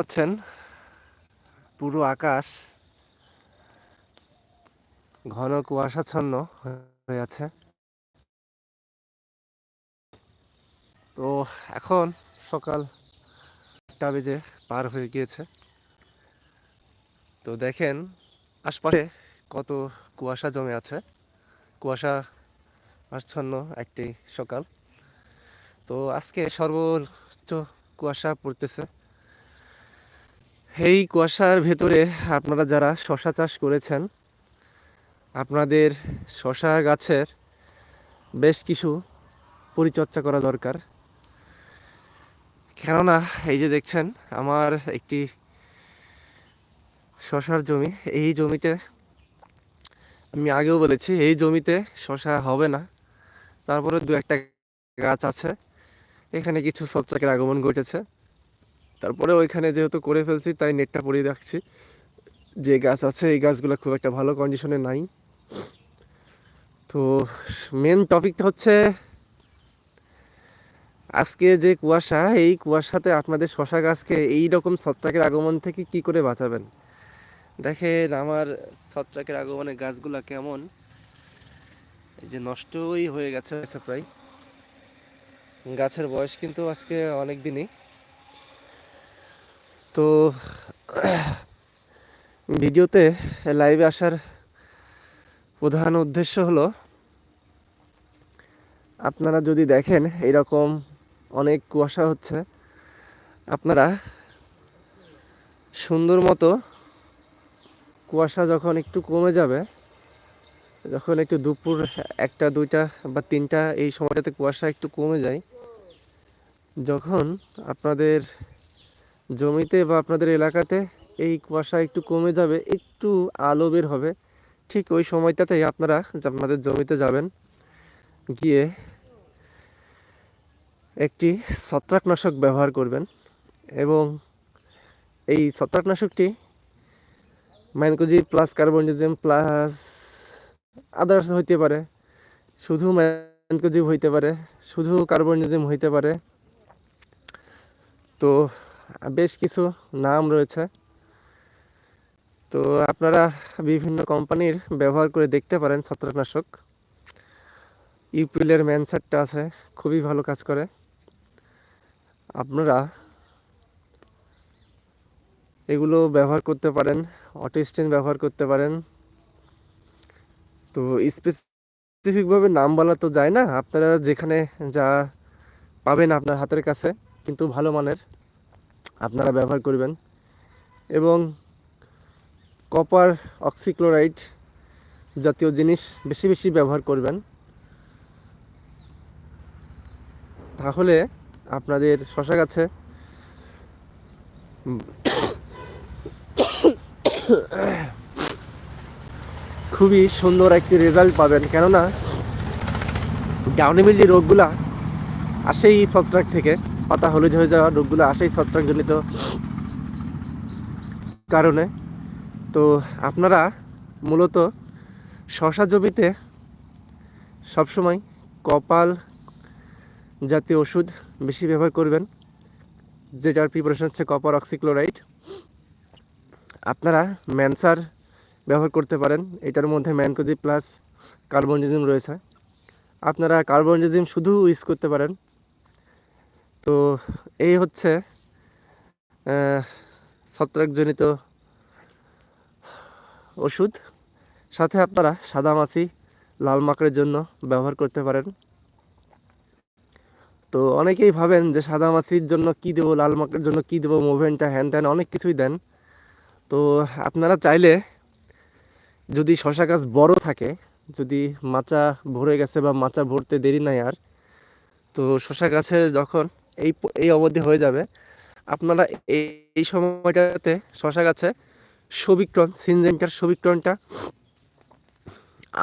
পাচ্ছেন? পুরো আকাশ ঘন কুয়াশাচ্ছন্ন হয়ে আছে। তো এখন সকাল আটটা বেজে পার হয়ে গিয়েছে। তো দেখেন, আশপাশে কত কুয়াশা জমে আছে। কুয়াশা আচ্ছন্ন একটি সকাল। তো আজকে সর্বোচ্চ কুয়াশা পড়তেছে। এই কুয়াশার ভেতরে আপনারা যারা শশা চাষ করেছেন, আপনাদের শশা গাছের বেশ কিছু পরিচর্যা করা দরকার। কেননা, এই যে দেখছেন, আমার একটি শশার জমি, এই জমিতে আমি আগেও বলেছি, এই জমিতে শশা হবে না। তারপরে দু একটা গাছ আছে, এখানে কিছু ছত্রাকের আগমন ঘটেছে। তারপরে ওইখানে যেহেতু করে ফেলছি, তাই নেটটা পরিয়ে রাখছি। যে গাছ আছে, এই গাছগুলো খুব একটা ভালো কন্ডিশনে নাই। তো মেন টপিকটা হচ্ছে, আজকে যে কুয়াশা, এই কুয়াশাতে আপনাদের শশা গাছকে এই রকম ছত্রাকের আগমন থেকে কি করে বাঁচাবেন? দেখেন আমার ছত্রাকের আগমনে গাছগুলা কেমন। এই যে নষ্টই হয়ে গেছে প্রায়। গাছের বয়স কিন্তু আজকে অনেক দিনই। তো ভিডিওতে লাইভে আসার প্রধান উদ্দেশ্য হলো, আপনারা যদি দেখেন এরকম অনেক কুয়াশা হচ্ছে, আপনারা সুন্দর মতো কুয়াশা যখন একটু কমে যাবে, যখন একটু দুপুর একটা, দুইটা বা তিনটা এই সময়টাতে কুয়াশা একটু কমে যায়, যখন আপনাদের জমিতে বা আপনাদের এলাকাতে এই কুয়াশা একটু কমে যাবে, একটু আলো বের হবে। ঠিক ওই সময়টাতেই আপনারা আপনাদের জমিতে যাবেন, গিয়ে একটি ছত্রাকনাশক ব্যবহার করবেন এবং এই ছত্রাকনাশকটি mancozeb plus carbendazim plus others হইতে পারে, শুধু ম্যানকোজিব হইতে পারে, শুধু কার্বনডিজম হইতে পারে। তো বেশ কিছু নাম রয়েছে। তো আপনারা বিভিন্ন কোম্পানির ব্যবহার করে দেখতে পারেন ছত্রাকনাশক। ইউপিএলের ম্যানসারটা আছে, খুবই ভালো কাজ করে। আপনারা এগুলো ব্যবহার করতে পারেন, অটোস্টেন ব্যবহার করতে পারেন। তো স্পেসিফিকভাবে নাম বলা তো যায় না, আপনারা যেখানে যা পাবেন আপনার হাতের কাছে, কিন্তু ভালো মানের। আপনারা ব্যবহার করবেন। এবং কপার অক্সিক্লোরাইড জাতীয় জিনিস বেশি বেশি ব্যবহার করবেন। তাহলে আপনাদের শশা গাছে খুবই সুন্দর একটি রেজাল্ট পাবেন। কেননা ডাউনিমিল রোগগুলা আসেই ছত্রাক থেকে। পাতা হলুদ হয়ে যাওয়া রোগগুলো আসেই ছত্রাকজনিত কারণে। তো আপনারা মূলত শশা জমিতে সবসময় কপাল জাতীয় ওষুধ বেশি ব্যবহার করবেন যেটার প্রিপারেশন হচ্ছে কপার অক্সিক্লোরাইড আপনারা ম্যানসার ব্যবহার করতে পারেন, এটার মধ্যে ম্যানকোজি প্লাস কার্বনজিজিম রয়েছে। আপনারা কার্বনজিজিম শুধু ইউজ করতে পারেন তো এই হচ্ছে ছত্রাকজনিত ওষুধ। সাথে আপনারা সাদা মাছি, লাল মাকড়ের জন্য ব্যবহার করতে পারেন। তো অনেকেই ভাবেন যে সাদা মাছির জন্য কী দেবো, লাল মাকড়ের জন্য কী দেবো মুভেন্টটা হ্যান ত্যান অনেক কিছুই দেন। তো আপনারা চাইলে যদি শশা গাছ বড় থাকে, যদি মাচা ভরে গেছে বা মাচা ভরতে দেরি নাই আর, তো শশা গাছে যখন এই এই অবধি হয়ে যাবে। আপনারা এই সময়টাতে শশা গাছে সবিক্রন সিনজেন্টার সবিক্রনটা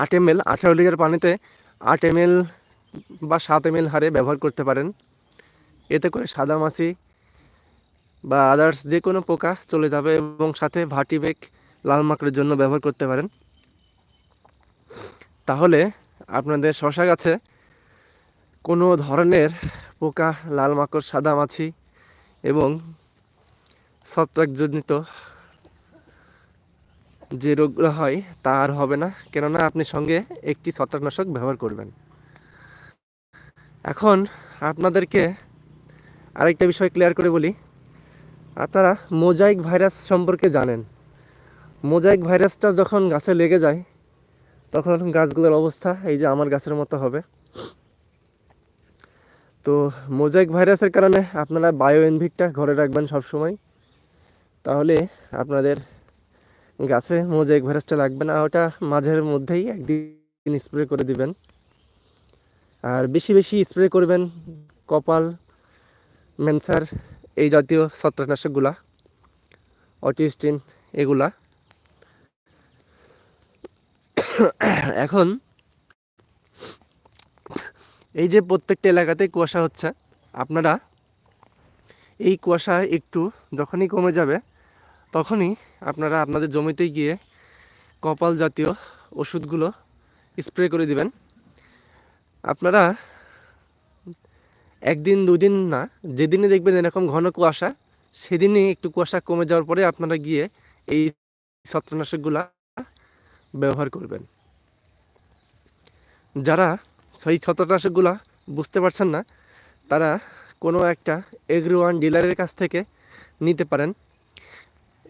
আট এম এল আঠারো লিটার পানিতে আট এম এল বা সাত এম এল হারে ব্যবহার করতে পারেন। এতে করে সাদা মাছি বা আদার্স যে কোনো পোকা চলে যাবে এবং সাথে ভাটিবেক লাল মাকড়ের জন্য ব্যবহার করতে পারেন। তাহলে আপনাদের শশা গাছে কোনো ধরনের পোকা, লাল মাকড়, সাদা মাছি এবং ছত্রাকজনিত যে রোগগুলো হয় তা আর হবে না। কেননা আপনি সঙ্গে একটি ছত্রাকনাশক ব্যবহার করবেন। এখন আপনাদেরকে আরেকটা বিষয় ক্লিয়ার করে বলি। আপনারা মোজাইক ভাইরাস সম্পর্কে জানেন। মোজাইক ভাইরাসটা যখন গাছে লেগে যায়, তখন গাছগুলোর অবস্থা এই যে আমার গাছের মতো হবে। তো মোজাইক ভাইরাসের কারণে আপনারা বায়ো এনভিকটা ঘরে রাখবেন সবসময়। তাহলে আপনাদের গাছে মোজাইক ভাইরাসটা লাগবে না, ওটা মাঝের মধ্যেই একদিন স্প্রে করে দিবেন। আর বেশি বেশি স্প্রে করবেন কপাল, মেনসার, এই জাতীয় ছত্রাকনাশকগুলা, অটিস্টিন, এগুলা। এখন এই যে প্রত্যেকটা এলাকাতে কুয়াশা হচ্ছে, আপনারা এই কুয়াশা একটু যখনই কমে যাবে, তখনই আপনারা আপনাদের জমিতে গিয়ে কপাল জাতীয় ওষুধগুলো স্প্রে করে দিবেন। আপনারা একদিন, দুদিন না, যেদিনই দেখবেন এরকম ঘন কুয়াশা, সেদিনই একটু কুয়াশা কমে যাওয়ার পরে আপনারা গিয়ে এই ছত্রনাশকগুলা ব্যবহার করবেন। যারা সেই ছত্রনাশকগুলা বুঝতে পারছেন না, তারা কোনো একটা এগ্রোয়ান ডিলারের কাছ থেকে নিতে পারেন।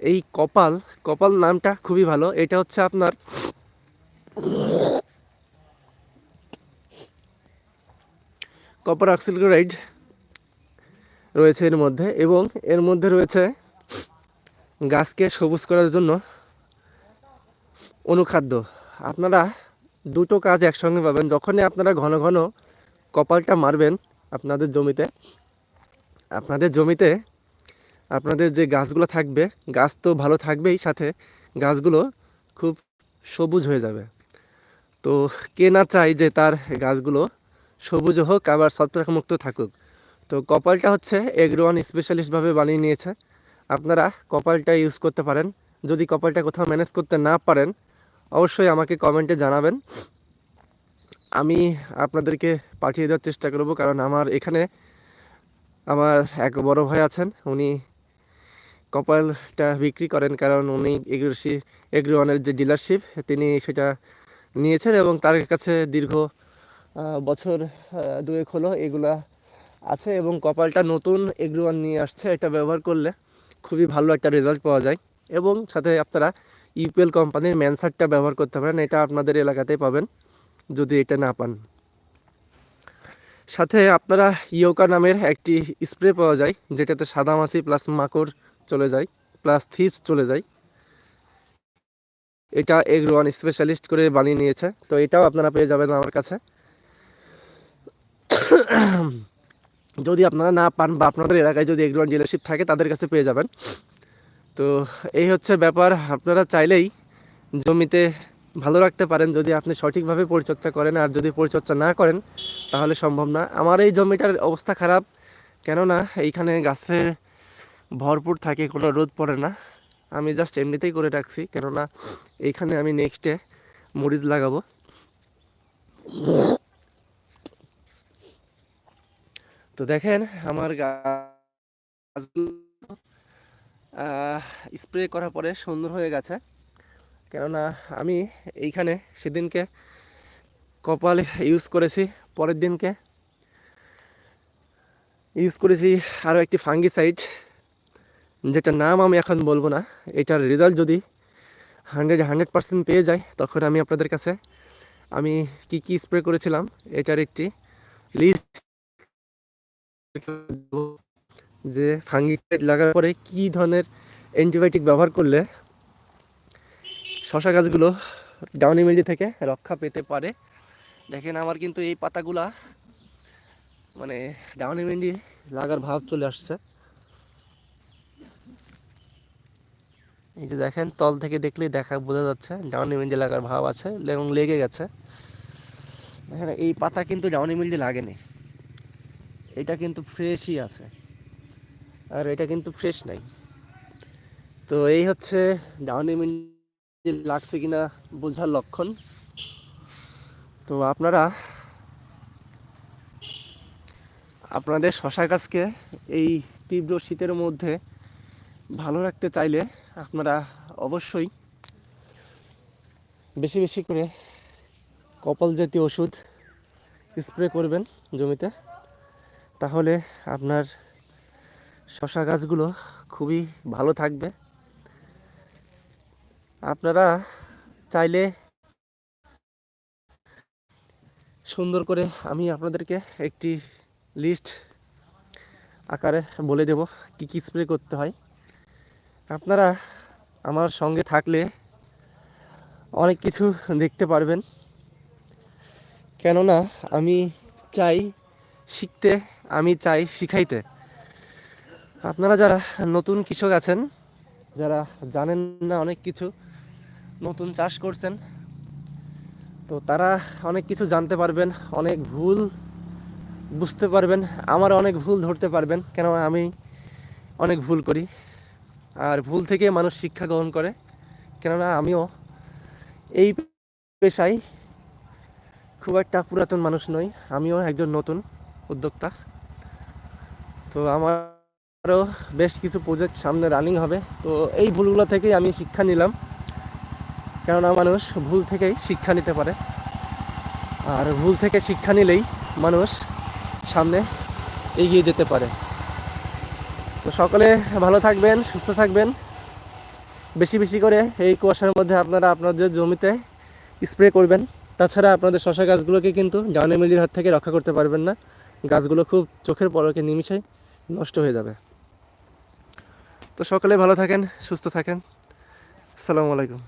এই কপাল কপাল নামটা খুবই ভালো, এটা হচ্ছে আপনার কপার অক্সিক্লোরাইড রয়েছে এর মধ্যে এবং এর মধ্যে রয়েছে গাছকে সবুজ করার জন্য অনুখাদ্য। আপনারা দুটো কাজ একসঙ্গে পাবেন। যখনই আপনারা ঘন ঘন কপালটা মারবেন আপনাদের জমিতে আপনাদের জমিতে আপনাদের যে গাছগুলো থাকবে, গাছ তো ভালো থাকবেই সাথে, গাছগুলো খুব সবুজ হয়ে যাবে। তো কে না চাই যে তার গাছগুলো সবুজ হোক, আবার ছত্রাকমুক্ত থাকুক? তো কপালটা হচ্ছে এগ্রোয়ান স্পেশালিস্টভাবে বানিয়ে নিয়েছে। আপনারা কপালটা ইউজ করতে পারেন। যদি কপালটা কোথাও ম্যানেজ করতে না পারেন অবশ্যই আমাকে কমেন্টে জানাবেন। আমি আপনাদেরকে পাঠিয়ে দেওয়ার চেষ্টা করব, কারণ আমার এখানে আমার এক বড় ভাই আছেন, উনি কপালটা বিক্রি করেন, কারণ উনি এগ্রোসি এগ্রোয়ানের যে ডিলারশিপ, তিনি সেটা নিয়েছেন এবং তার কাছে দীর্ঘ বছর দুয়েক হলো এগুলা আছে এবং কপালটা নতুন এগ্রোয়ান নিয়ে আসছে, এটা ব্যবহার করলে খুবই ভালো একটা রেজাল্ট পাওয়া যায়। এবং সাথে আপনারা ইউপিএল কোম্পানির ম্যানসারটা ব্যবহার করতে পারেন, এটা আপনাদের এলাকাতেই পাবেন, যদি এটা না পান। সাথে আপনারা ইয়োকা নামের একটি স্প্রে পাওয়া যায়, যেটাতে সাদা মাছি প্লাস মাকড় চলে যায়, প্লাস থিপস চলে যায়। এটা এগ্রোয়ান স্পেশালিস্ট করে বানিয়ে নিয়েছে, তো এটাও আপনারা পেয়ে যাবেন আমার কাছে। যদি আপনারা না পান বা আপনাদের এলাকায় যদি এগ্রোয়ান ডিলারশিপ থাকে, তাদের কাছে পেয়ে যাবেন। তো এই হচ্ছে ব্যাপার। আপনারা চাইলেই জমিতে ভালো রাখতে পারেন, যদি আপনি সঠিকভাবে পরিচর্যা করেন আর যদি পরিচর্যা না করেন, তাহলে সম্ভব না। আমার এই জমিটার অবস্থা খারাপ, কেননা এইখানে গাছের ভরপুর থাকে, কোনো রোদ পড়ে না। আমি জাস্ট এমনিতেই করে রাখছি, কেননা এইখানে আমি নেক্সটে মরিচ লাগাবো। তো দেখেন, আমার গাছ স্প্রে করার পরে সুন্দর হয়ে গেছে। কেননা আমি এইখানে সেদিনকে কপাল ইউজ করেছি, পরের দিনকে ইউজ করেছি আরও একটি ফাঙ্গিসাইড যেটা নাম আমি এখন বলব না। এটার রেজাল্ট যদি হান্ড্রেড হান্ড্রেড পার্সেন্ট পেয়ে যায়, তখন আমি আপনাদের কাছে আমি কি কি স্প্রে করেছিলাম, এটার একটি লিস্ট যে ফাঙ্গিসাইড লাগার পরে কি ধরনের অ্যান্টিবায়োটিক ব্যবহার করলে শশা গাছগুলো ডাউনি মিলজি থেকে রক্ষা পেতে পারে? দেখেন আমার কিন্তু এই পাতাগুলা মানে ডাউনি মিলজি লাগার ভাব চলে আসছে। এই যে দেখেন, তল থেকে দেখলেই দেখা, বোঝা যাচ্ছে ডাউনি মিলজি লাগার ভাব আছে এবং লেগে গেছে। দেখেন, এই পাতা কিন্তু ডাউনি মিলজি লাগেনি। এটা কিন্তু ফ্রেশই আছে। আর এটা কিন্তু ফ্রেশ নাই। তো এই হচ্ছে ডাউনি মিলজি লাগছে কিনা বোঝার লক্ষণ। তো আপনারা, আপনাদের শশা গাছকে এই তীব্র শীতের মধ্যে ভালো রাখতে চাইলে আপনারা অবশ্যই বেশি বেশি করে কপাল জাতীয় ওষুধ স্প্রে করবেন জমিতে। তাহলে আপনার শশা গাছগুলো খুবই ভালো থাকবে। আপনারা চাইলে সুন্দর করে আমি আপনাদেরকে একটি লিস্ট আকারে বলে দেব কি কি স্প্রে করতে হয়। আপনারা আমার সঙ্গে থাকলে অনেক কিছু দেখতে পারবেন। কেননা আমি চাই শিখতে, আমি চাই শিখাইতে। আপনারা যারা নতুন কৃষক আছেন, যারা জানেন না অনেক কিছু, নতুন চাষ করছেন, তো তারা অনেক কিছু জানতে পারবেন, অনেক ভুল বুঝতে পারবেন, আমার অনেক ভুল ধরতে পারবেন কেননা আমি অনেক ভুল করি। আর ভুল থেকে মানুষ শিক্ষা গ্রহণ করে, কেননা আমিও এই পেশায় খুব একটা পুরাতন মানুষ নই, আমিও একজন নতুন উদ্যোক্তা। তো আমারও বেশ কিছু প্রজেক্ট সামনে রানিং হবে। তো এই ভুলগুলো থেকেই আমি শিক্ষা নিলাম। কেননা মানুষ ভুল থেকেই শিক্ষা নিতে পারে। আর ভুল থেকে শিক্ষা নিলেই মানুষ সামনে এগিয়ে যেতে পারে। তো সকলে ভালো থাকবেন, সুস্থ থাকবেন। বেশি বেশি করে এই কুয়াশার মধ্যে আপনারা আপনাদের জমিতে স্প্রে করবেন। তাছাড়া আপনাদের শশা গাছগুলোকে কিন্তু ডাউনেমিলির হাত থেকে রক্ষা করতে পারবেন না। গাছগুলো খুব চোখের পলকে নিমিশে নষ্ট হয়ে যাবে। তো সকালে ভালো থাকেন সুস্থ থাকেন। আসসালামু আলাইকুম।